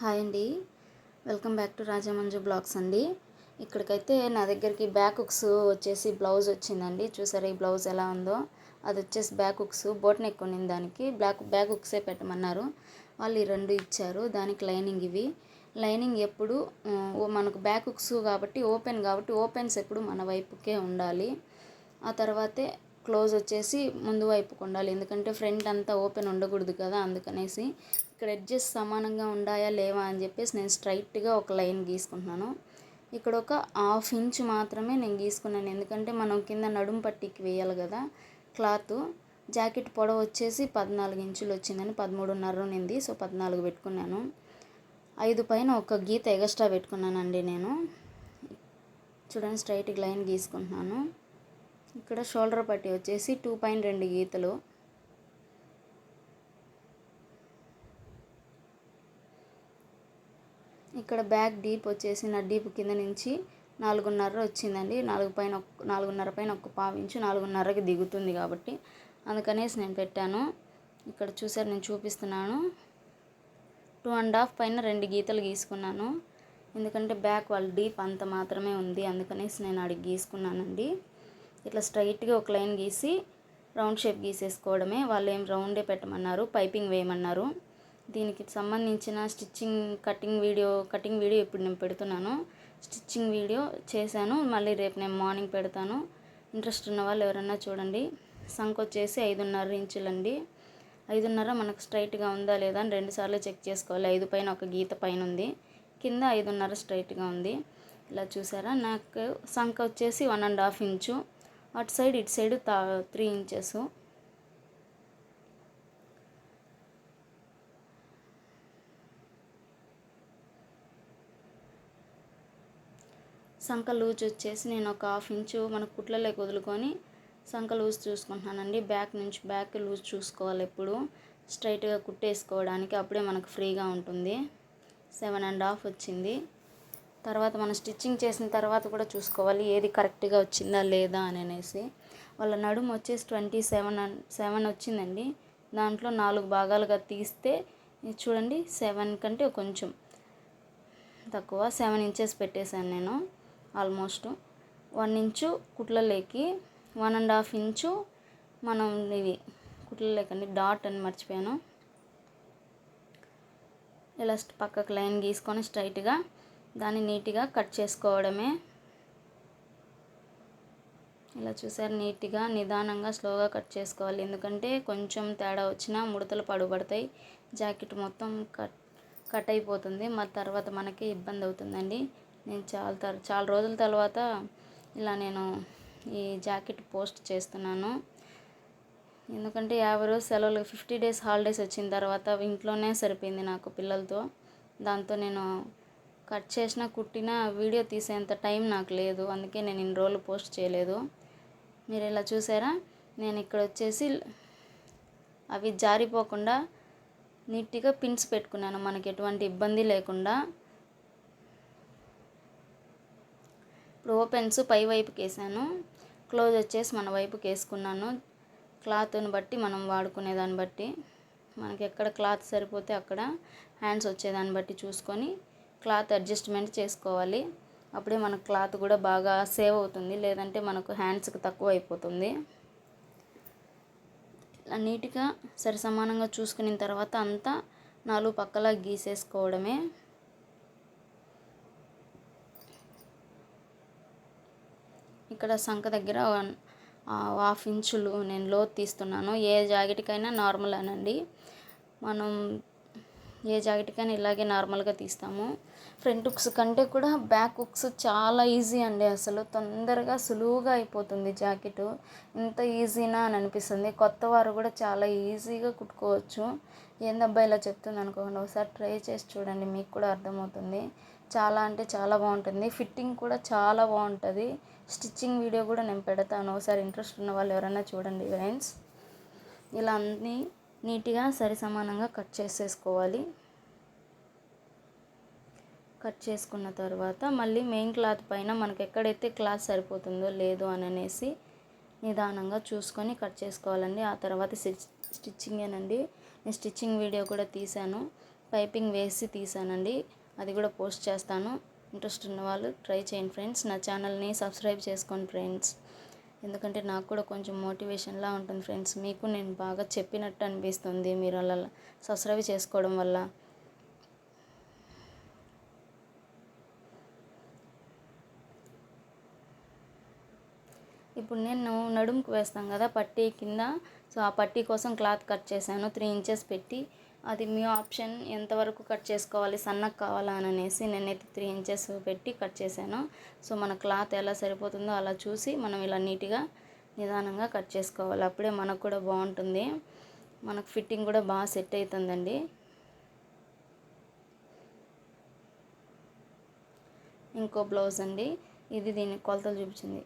Hi అండి. Welcome back to Rajamanju blogs అండి. ఇక్కడికైతే నా దగ్గరికి బ్యాక్ హుక్స్ వచ్చేసి బ్లౌజ్ వచ్చిందండి. చూసారా ఈ బ్లౌజ్ ఎలా ఉందో? అది వచ్చేసి బ్యాక్ హుక్స్ బోట్ నెక్ ఉన్నింది దానికి. బ్లాక్ బ్యాక్ హుక్సే పెట్టమన్నారు. వాళ్ళు ఈ రెండు ఇచ్చారు. దానికి లైనింగ్ ఇవి. లైనింగ్ ఎప్పుడు ఓ మనకు బ్యాక్ హుక్స్ కాబట్టి ఓపెన్ కాబట్టి ఓపెన్స్ ఎప్పుడు మన వైపుకే ఉండాలి. ఆ తర్వాతే క్లోజ్ వచ్చేసి ముందు వైపుకు ఉండాలి. ఎందుకంటే ఫ్రంట్ అంతా ఓపెన్ ఉండకూడదు కదా అందుకనేసి ఇక్కడ ఎడ్జెస్ సమానంగా ఉండాయా లేవా అని చెప్పేసి నేను స్ట్రైట్గా ఒక లైన్ గీసుకుంటున్నాను. ఇక్కడ ఒక హాఫ్ ఇంచ్ మాత్రమే నేను గీసుకున్నాను. ఎందుకంటే మనం కింద నడుము పట్టికి వేయాలి కదా క్లాత్. జాకెట్ పొడవు వచ్చేసి పద్నాలుగు ఇంచులు వచ్చిందని పదమూడున్నర నింది సో పద్నాలుగు పెట్టుకున్నాను. ఐదు పైన ఒక గీత ఎగస్ట్రా పెట్టుకున్నానండి నేను. చూడండి స్ట్రైట్గా లైన్ గీసుకుంటున్నాను. ఇక్కడ షోల్డర్ పట్టి వచ్చేసి టూ పాయింట్ రెండు గీతలు. ఇక్కడ బ్యాక్ డీప్ వచ్చేసి నా డీప్ కింద నుంచి నాలుగున్నర వచ్చిందండి. నాలుగు పైన నాలుగున్నర పైన ఒక పావు నాలుగున్నరకి దిగుతుంది కాబట్టి అందుకనేసి నేను పెట్టాను. ఇక్కడ చూసారు నేను చూపిస్తున్నాను. టూ అండ్ హాఫ్ పైన రెండు గీతలు గీసుకున్నాను. ఎందుకంటే బ్యాక్ వాళ్ళ డీప్ అంత మాత్రమే ఉంది. అందుకనేసి నేను అడిగి గీసుకున్నానండి. ఇట్లా స్ట్రైట్గా ఒక లైన్ గీసి రౌండ్ షేప్ గీసేసుకోవడమే. వాళ్ళు ఏం రౌండే పెట్టమన్నారు. పైపింగ్ వేయమన్నారు. దీనికి సంబంధించిన stitching cutting video cutting video ఇప్పుడు నేను పెడుతున్నాను. స్టిచ్చింగ్ వీడియో చేశాను. మళ్ళీ రేపు నేను మార్నింగ్ పెడతాను. ఇంట్రెస్ట్ ఉన్న వాళ్ళు ఎవరన్నా చూడండి. సంఖ వచ్చేసి ఐదున్నర ఇంచులండి. ఐదున్నర మనకు స్ట్రైట్గా ఉందా లేదా అని రెండుసార్లు చెక్ చేసుకోవాలి. ఐదు పైన ఒక గీత పైన ఉంది. కింద ఐదున్నర స్ట్రైట్గా ఉంది. ఇలా చూసారా? నాకు సంఖ వచ్చేసి వన్ అండ్ హాఫ్ ఇంచు. అటు సైడ్ ఇటు సైడ్ తా త్రీ ఇంచెస్. సంఖ లూజ్ వచ్చేసి నేను ఒక హాఫ్ ఇంచు మన కుట్లలోకి వదులుకొని సంఖ లూజ్ చూసుకుంటున్నానండి. బ్యాక్ నుంచి బ్యాక్ లూజ్ చూసుకోవాలి ఎప్పుడు. స్ట్రైట్గా కుట్టేసుకోవడానికి అప్పుడే మనకు ఫ్రీగా ఉంటుంది. సెవెన్ అండ్ హాఫ్ వచ్చింది. తర్వాత మనం స్టిచ్చింగ్ చేసిన తర్వాత కూడా చూసుకోవాలి. ఏది కరెక్ట్గా వచ్చిందా లేదా అని అనేసి. వాళ్ళ నడుము వచ్చేసి ట్వంటీ సెవెన్ సెవెన్ వచ్చిందండి. దాంట్లో నాలుగు భాగాలుగా తీస్తే చూడండి సెవెన్ కంటే కొంచెం తక్కువ. సెవెన్ ఇంచెస్ పెట్టేశాను నేను. ఆల్మోస్ట్ వన్ ఇంచు కుట్లలోకి వన్ అండ్ హాఫ్ ఇంచు మనం ఇవి కుట్లలేకండి డాట్ అని మర్చిపోయాను. ఇలా పక్కకు లైన్ గీసుకొని స్ట్రైట్గా దాన్ని నీట్గా కట్ చేసుకోవడమే. ఇలా చూసారు నీట్గా నిదానంగా స్లోగా కట్ చేసుకోవాలి. ఎందుకంటే కొంచెం తేడా వచ్చినా ముడతలు పడుబడతాయి జాకెట్ మొత్తం కట్ కట్ అయిపోతుంది. మరి తర్వాత మనకి ఇబ్బంది అవుతుందండి. నేను చాలా తర్ చాలా రోజుల తర్వాత ఇలా నేను ఈ జాకెట్ పోస్ట్ చేస్తున్నాను. ఎందుకంటే యాభై రోజు సెలవులు ఫిఫ్టీ డేస్ హాలిడేస్ వచ్చిన తర్వాత ఇంట్లోనే సరిపోయింది నాకు పిల్లలతో. దాంతో నేను కట్ చేసిన కుట్టిన వీడియో తీసేంత టైం నాకు లేదు. అందుకే నేను ఇన్ని రోజులు పోస్ట్ చేయలేదు. మీరు ఇలా చూసారా? నేను ఇక్కడ వచ్చేసి అవి జారిపోకుండా నీట్గా పిన్స్ పెట్టుకున్నాను. మనకి ఎటువంటి ఇబ్బంది లేకుండా. ఇప్పుడు ఓపెన్స్ పై వైపుకి వేసాను క్లోజ్ వచ్చేసి మన వైపుకి వేసుకున్నాను క్లాత్ని బట్టి మనం వాడుకునే దాన్ని బట్టి మనకి ఎక్కడ క్లాత్ సరిపోతే అక్కడ హ్యాండ్స్ వచ్చేదాన్ని బట్టి చూసుకొని క్లాత్ అడ్జస్ట్మెంట్ చేసుకోవాలి. అప్పుడే మన క్లాత్ కూడా బాగా సేవ్ అవుతుంది లేదంటే మనకు హ్యాండ్స్కి తక్కువ అయిపోతుంది. ఇలా నీట్గా సరిసమానంగా చూసుకున్న తర్వాత అంతా నాలుగు పక్కల గీసేసుకోవడమే. ఇక్కడ సంఖ దగ్గర వన్ హాఫ్ ఇంచులు నేను లోతు తీస్తున్నాను. ఏ జాకెట్కైనా నార్మల్ అనండి మనం ఏ జాకెట్కైనా ఇలాగే నార్మల్గా తీస్తాము. ఫ్రంట్ హుక్స్ కంటే కూడా బ్యాక్ హుక్స్ చాలా ఈజీ అండి అసలు. తొందరగా సులువుగా అయిపోతుంది జాకెట్. ఇంత ఈజీనా అని అనిపిస్తుంది. కొత్త వారు కూడా చాలా ఈజీగా కుట్టుకోవచ్చు. ఏందబ్బా ఇలా చెప్తుంది అనుకోకుండా ఒకసారి ట్రై చేసి చూడండి. మీకు కూడా అర్థమవుతుంది. చాలా అంటే చాలా బాగుంటుంది. ఫిట్టింగ్ కూడా చాలా బాగుంటుంది. స్టిచ్చింగ్ వీడియో కూడా నేను పెడతాను. ఒకసారి ఇంట్రెస్ట్ ఉన్న వాళ్ళు ఎవరైనా చూడండి ఫ్రెండ్స్ ఇలా అన్నీ నీట్గా సరి సమానంగా కట్ చేసేసుకోవాలి. కట్ చేసుకున్న తర్వాత మళ్ళీ మెయిన్ క్లాత్ పైన మనకి ఎక్కడైతే క్లాత్ సరిపోతుందో లేదో అని అనేసి నిదానంగా చూసుకొని కట్ చేసుకోవాలండి. ఆ తర్వాత స్టిచ్ స్టిచ్చింగేనండి. నేను స్టిచ్చింగ్ వీడియో కూడా తీశాను. పైపింగ్ వేసి తీసానండి అది కూడా పోస్ట్ చేస్తాను. ఇంట్రెస్ట్ ఉన్న వాళ్ళు ట్రై చేయండి ఫ్రెండ్స్. నా ఛానల్ని సబ్స్క్రైబ్ చేసుకోండి ఫ్రెండ్స్. ఎందుకంటే నాకు కూడా కొంచెం మోటివేషన్లా ఉంటుంది ఫ్రెండ్స్. మీకు నేను బాగా చెప్పినట్టు అనిపిస్తుంది మీరు అలా సబ్స్క్రైబ్ చేసుకోవడం వల్ల. ఇప్పుడు నేను నడుముకు వేస్తాం కదా పట్టీ కింద. సో ఆ పట్టీ కోసం క్లాత్ కట్ చేశాను. త్రీ ఇంచెస్ పెట్టి అది మీ ఆప్షన్ ఎంతవరకు కట్ చేసుకోవాలి సన్నకు కావాలా అని అనేసి నేనైతే త్రీ ఇంచెస్ పెట్టి కట్ చేశాను. సో మన క్లాత్ ఎలా సరిపోతుందో అలా చూసి మనం ఇలా నీట్గా నిదానంగా కట్ చేసుకోవాలి. అప్పుడే మనకు కూడా బాగుంటుంది. మనకు ఫిట్టింగ్ కూడా బాగా సెట్ అవుతుందండి. ఇంకో బ్లౌజ్ అండి. ఇది దీని కొలతలు చూపించింది.